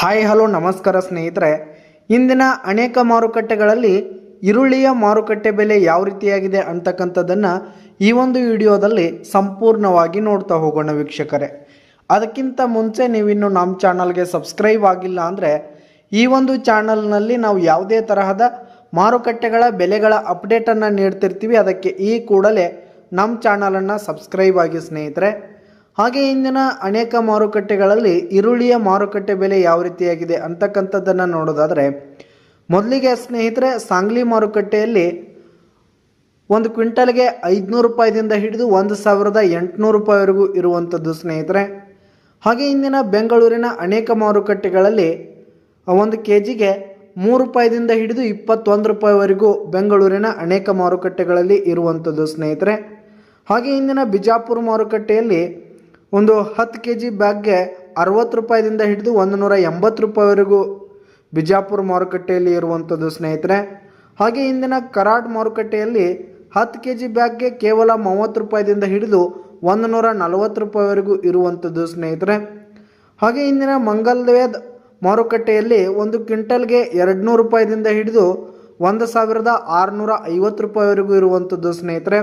Hi, hello, ನಮಸ್ಕಾರ ಸ್ನೇಹಿತರೆ. ಇಂದಿನ ಅನೇಕ ಮಾರುಕಟ್ಟೆಗಳಲ್ಲಿ ಈರುಳ್ಳಿಯ ಮಾರುಕಟ್ಟೆ ಬೆಲೆ ಯಾವ ರೀತಿಯಾಗಿದೆ ಅಂತಕ್ಕಂಥದ್ದನ್ನು ಈ ಒಂದು ವಿಡಿಯೋದಲ್ಲಿ ಸಂಪೂರ್ಣವಾಗಿ ನೋಡ್ತಾ ಹೋಗೋಣ ವೀಕ್ಷಕರೇ. ಅದಕ್ಕಿಂತ ಮುಂಚೆ ನೀವಿನ್ನು ನಮ್ಮ ಚಾನಲ್ಗೆ ಸಬ್ಸ್ಕ್ರೈಬ್ ಆಗಿಲ್ಲ ಅಂದರೆ ಈ ಒಂದು ಚಾನಲ್ನಲ್ಲಿ ನಾವು ಯಾವುದೇ ತರಹದ ಮಾರುಕಟ್ಟೆಗಳ ಬೆಲೆಗಳ ಅಪ್ಡೇಟನ್ನು ನೀಡ್ತಿರ್ತೀವಿ. ಅದಕ್ಕೆ ಈ ಕೂಡಲೇ ನಮ್ಮ ಚಾನಲನ್ನು ಸಬ್ಸ್ಕ್ರೈಬ್ ಆಗಿ ಸ್ನೇಹಿತರೆ. ಹಾಗೆ ಇಂದಿನ ಅನೇಕ ಮಾರುಕಟ್ಟೆಗಳಲ್ಲಿ ಈರುಳ್ಳಿಯ ಮಾರುಕಟ್ಟೆ ಬೆಲೆ ಯಾವ ರೀತಿಯಾಗಿದೆ ಅಂತಕ್ಕಂಥದ್ದನ್ನು ನೋಡೋದಾದರೆ, ಮೊದಲಿಗೆ ಸ್ನೇಹಿತರೆ, ಸಾಂಗ್ಲಿ ಮಾರುಕಟ್ಟೆಯಲ್ಲಿ ಒಂದು ಕ್ವಿಂಟಲ್ಗೆ ಐದುನೂರು ರೂಪಾಯಿದಿಂದ ಹಿಡಿದು ಒಂದು ಸಾವಿರದ ಎಂಟುನೂರು ರೂಪಾಯಿವರೆಗೂ ಇರುವಂಥದ್ದು ಸ್ನೇಹಿತರೆ. ಹಾಗೆ ಇಂದಿನ ಬೆಂಗಳೂರಿನ ಅನೇಕ ಮಾರುಕಟ್ಟೆಗಳಲ್ಲಿ ಒಂದು ಕೆ ಜಿಗೆ ಮೂರು ರೂಪಾಯಿದಿಂದ ಹಿಡಿದು ಇಪ್ಪತ್ತೊಂದು ರೂಪಾಯಿವರೆಗೂ ಬೆಂಗಳೂರಿನ ಅನೇಕ ಮಾರುಕಟ್ಟೆಗಳಲ್ಲಿ ಇರುವಂಥದ್ದು ಸ್ನೇಹಿತರೆ. ಹಾಗೆ ಇಂದಿನ ಬಿಜಾಪುರ ಮಾರುಕಟ್ಟೆಯಲ್ಲಿ ಒಂದು ಹತ್ತು ಕೆ ಜಿ ಬ್ಯಾಗ್ಗೆ ಅರವತ್ತು ರೂಪಾಯಿದಿಂದ ಹಿಡಿದು ಒಂದು ನೂರ ಎಂಬತ್ತು ರೂಪಾಯಿವರೆಗೂ. ಬಿಜಾಪುರ ಮಾರುಕಟ್ಟೆಯಲ್ಲಿ ಇರುವಂಥದ್ದು ಸ್ನೇಹಿತರೆ, ಹಾಗೆ ಇಂದಿನ ಕರಾಡ್ ಮಾರುಕಟ್ಟೆಯಲ್ಲಿ ಹತ್ತು ಕೆ ಜಿ ಬ್ಯಾಗ್ಗೆ ಕೇವಲ ಮೂವತ್ತು ರೂಪಾಯಿದಿಂದ ಹಿಡಿದು ಒಂದು ನೂರ ನಲವತ್ತು ರೂಪಾಯಿವರೆಗೂ ಇರುವಂಥದ್ದು ಸ್ನೇಹಿತರೆ. ಹಾಗೆ ಇಂದಿನ ಮಂಗಲ್ವೇದ್ ಮಾರುಕಟ್ಟೆಯಲ್ಲಿ ಒಂದು ಕ್ವಿಂಟಲ್ಗೆ ಎರಡು ನೂರು ರೂಪಾಯಿದಿಂದ ಹಿಡಿದು ಒಂದು ಸಾವಿರದ ಆರುನೂರ ಐವತ್ತು ರೂಪಾಯಿವರೆಗೂ ಇರುವಂಥದ್ದು ಸ್ನೇಹಿತರೆ.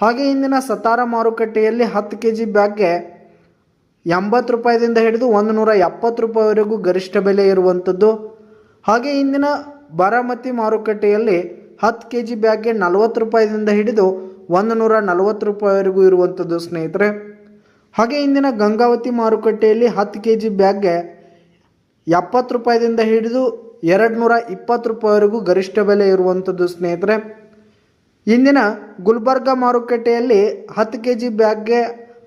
ಹಾಗೆ ಇಂದಿನ ಸತಾರ ಮಾರುಕಟ್ಟೆಯಲ್ಲಿ ಹತ್ತು ಕೆ ಜಿ ಬ್ಯಾಗ್ಗೆ ಎಂಬತ್ತು ರೂಪಾಯಿದಿಂದ ಹಿಡಿದು ಒಂದು ನೂರ ಎಪ್ಪತ್ತು ರೂಪಾಯಿವರೆಗೂ ಗರಿಷ್ಠ ಬೆಲೆ ಇರುವಂಥದ್ದು. ಹಾಗೆ ಇಂದಿನ ಬಾರಾಮತಿ ಮಾರುಕಟ್ಟೆಯಲ್ಲಿ ಹತ್ತು ಕೆ ಜಿ ಬ್ಯಾಗ್ಗೆ ನಲವತ್ತು ರೂಪಾಯಿದಿಂದ ಹಿಡಿದು ಒಂದು ನೂರ ನಲವತ್ತು ರೂಪಾಯಿವರೆಗೂ ಇರುವಂಥದ್ದು ಸ್ನೇಹಿತರೆ. ಹಾಗೆ ಇಂದಿನ ಗಂಗಾವತಿ ಮಾರುಕಟ್ಟೆಯಲ್ಲಿ ಹತ್ತು ಕೆ ಜಿ ಬ್ಯಾಗ್ಗೆ ಎಪ್ಪತ್ತು ರೂಪಾಯಿದಿಂದ ಹಿಡಿದು ಎರಡು ನೂರ ಇಪ್ಪತ್ತು ರೂಪಾಯಿವರೆಗೂ ಗರಿಷ್ಠ ಬೆಲೆ ಇರುವಂಥದ್ದು ಸ್ನೇಹಿತರೆ. ಇಂದಿನ ಗುಲ್ಬರ್ಗ ಮಾರುಕಟ್ಟೆಯಲ್ಲಿ ಹತ್ತು ಕೆ ಜಿ ಬ್ಯಾಗ್ಗೆ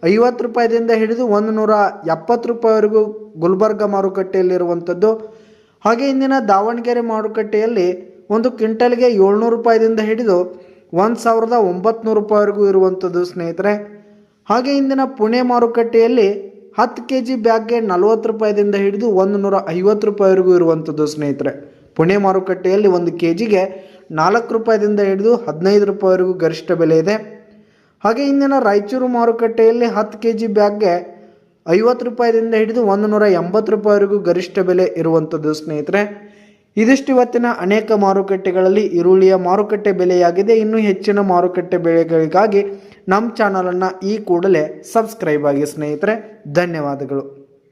ಐವತ್ತು ರೂಪಾಯಿದಿಂದ ಹಿಡಿದು ಒಂದು ನೂರ ಎಪ್ಪತ್ತು ರೂಪಾಯಿವರೆಗೂ ಗುಲ್ಬರ್ಗ ಮಾರುಕಟ್ಟೆಯಲ್ಲಿರುವಂಥದ್ದು. ಹಾಗೆ ಇಂದಿನ ದಾವಣಗೆರೆ ಮಾರುಕಟ್ಟೆಯಲ್ಲಿ ಒಂದು ಕ್ವಿಂಟಲ್ಗೆ ಏಳ್ನೂರು ರೂಪಾಯಿದಿಂದ ಹಿಡಿದು ಒಂದು ಸಾವಿರದ ಒಂಬತ್ನೂರು ರೂಪಾಯಿವರೆಗೂ ಇರುವಂಥದ್ದು ಸ್ನೇಹಿತರೆ. ಹಾಗೆ ಇಂದಿನ ಪುಣೆ ಮಾರುಕಟ್ಟೆಯಲ್ಲಿ ಹತ್ತು ಕೆ ಜಿ ಬ್ಯಾಗ್ಗೆ ನಲವತ್ತು ರೂಪಾಯಿದಿಂದ ಹಿಡಿದು ಒಂದು ನೂರ ಐವತ್ತು ರೂಪಾಯಿವರೆಗೂ ಇರುವಂಥದ್ದು ಸ್ನೇಹಿತರೆ. ಪುಣೆ ಮಾರುಕಟ್ಟೆಯಲ್ಲಿ ಒಂದು ಕೆ ಜಿಗೆ ನಾಲ್ಕು ರೂಪಾಯಿದಿಂದ ಹಿಡಿದು ಹದಿನೈದು ರೂಪಾಯಿವರೆಗೂ ಗರಿಷ್ಠ ಬೆಲೆ ಇದೆ. ಹಾಗೆ ಇಂದಿನ ರಾಯಚೂರು ಮಾರುಕಟ್ಟೆಯಲ್ಲಿ ಹತ್ತು ಕೆ ಜಿ ಬ್ಯಾಗ್ಗೆ ಐವತ್ತು ರೂಪಾಯಿದಿಂದ ಹಿಡಿದು ಒಂದು ನೂರ ಎಂಬತ್ತು ರೂಪಾಯಿವರೆಗೂ ಗರಿಷ್ಠ ಬೆಲೆ ಇರುವಂಥದ್ದು ಸ್ನೇಹಿತರೆ. ಇದಿಷ್ಟು ಇವತ್ತಿನ ಅನೇಕ ಮಾರುಕಟ್ಟೆಗಳಲ್ಲಿ ಈರುಳ್ಳಿಯ ಮಾರುಕಟ್ಟೆ ಬೆಲೆಯಾಗಿದೆ. ಇನ್ನೂ ಹೆಚ್ಚಿನ ಮಾರುಕಟ್ಟೆ ಬೆಲೆಗಳಿಗಾಗಿ ನಮ್ಮ ಚಾನಲನ್ನು ಈ ಕೂಡಲೇ ಸಬ್ಸ್ಕ್ರೈಬ್ ಆಗಿ ಸ್ನೇಹಿತರೆ. ಧನ್ಯವಾದಗಳು.